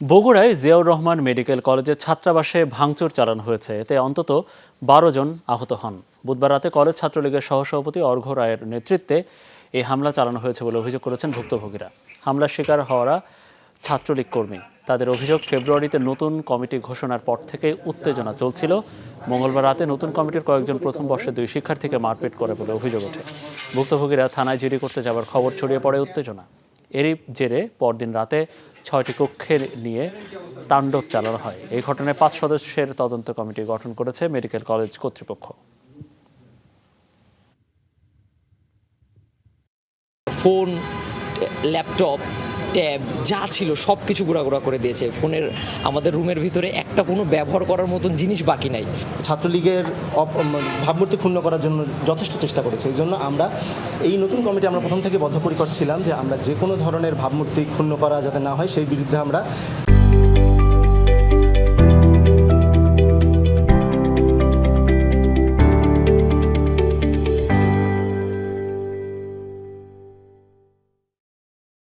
বগুড়ায় জিয়াউর রহমান মেডিকেল কলেজের ছাত্রাবাসে ভাঙচুর চালানো হয়েছে। এতে অন্তত বারো জন আহত হন। বুধবার রাতে কলেজ ছাত্রলীগের সহসভাপতি অর্ঘ রায়ের নেতৃত্বে এই হামলা চালানো হয়েছে বলে অভিযোগ করেছেন ভুক্তভোগীরা। হামলার শিকার হওয়ারা ছাত্রলীগ কর্মী। তাদের অভিযোগ, ফেব্রুয়ারিতে নতুন কমিটি ঘোষণার পর থেকে উত্তেজনা চলছিল। মঙ্গলবার রাতে নতুন কমিটির কয়েকজন প্রথম বর্ষের দুই শিক্ষার্থীকে মারপিট করে বলে অভিযোগ ওঠে। ভুক্তভোগীরা থানায় জিডি করতে যাওয়ার খবর ছড়িয়ে পড়ে উত্তেজনা। এরই জেরে পরদিন রাতে ছয়টি কক্ষে নিয়ে তাণ্ডব চালানো হয়। এই ঘটনায় পাঁচ সদস্যের তদন্ত কমিটি গঠন করেছে মেডিকেল কলেজ কর্তৃপক্ষ। ফোন, ল্যাপটপ ট্যাব যা ছিল সব কিছু গুঁড়াগুড়া করে দিয়েছে। ফোনের আমাদের রুমের ভিতরে একটা কোনো ব্যবহার করার মতন জিনিস বাকি নাই। ছাত্রলীগের ভাবমূর্তি ক্ষুণ্ণ করার জন্য যথেষ্ট চেষ্টা করেছে। এই জন্য আমরা এই নতুন কমিটি আমরা প্রথম থেকে বদ্ধপরিকর ছিলাম যে আমরা যে কোনো ধরনের ভাবমূর্তি ক্ষুণ্ণ করা যাতে না হয়, সেই বিরুদ্ধে আমরা